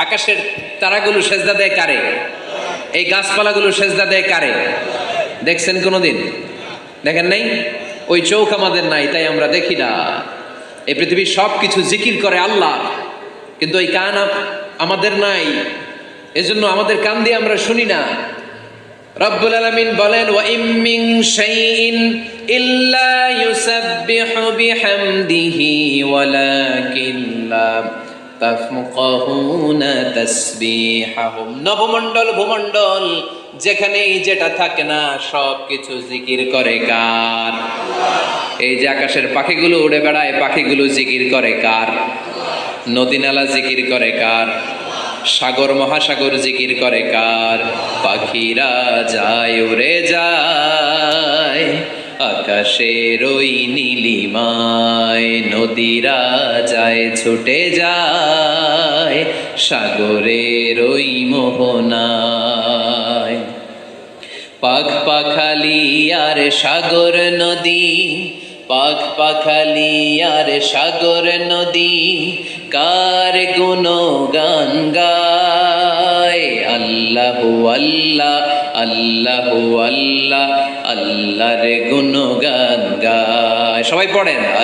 আকাশের তারাগুলো সেজদা দেয় কারে? এই গাছপালাগুলো সেজদা দেয় কারে? দেখছেন কোনোদিন? দেখেন নাই? ওই চৌক আমাদের নাই, তাই আমরা দেখি না। এই পৃথিবীর সব কিছু জিকির করে আল্লাহ, কিন্তু এই কান আম- আমাদের নাই। এজন্য আমাদের কান দিয়ে আমরা শুনি না। রব্বুল আলামিন বলেন ওয়া ইম মিন শাইইন ইল্লা ইউসাব্বিহু বিহামদিহি ওয়ালাকিন লা নবমণ্ডল, ভূমণ্ডল, যেখানেই যেটা থাকে না সব কিছু জিকির করে কার? এই যে আকাশের পাখিগুলো উড়ে বেড়ায়, পাখিগুলো জিকির করে কার? নদী নালা জিকির করে কার? সাগর, মহাসাগর জিকির করে কার? পাখিরা যায়, উড়ে যায়, আকাশের ওই নীলিমায় নদীরা যায় ছুটে যায়, সাগরের ওই মোহনায়। পাখ পাখালি আর সাগর নদী পাখ পাখালি আর সাগর নদী, কার গুণ গান গায়? আল্লাহ আল্লাহ আল্লাহ আল্লাহ, আল্লাহর গুণ গান গায়। সবাই পড়েন, আল্লাহ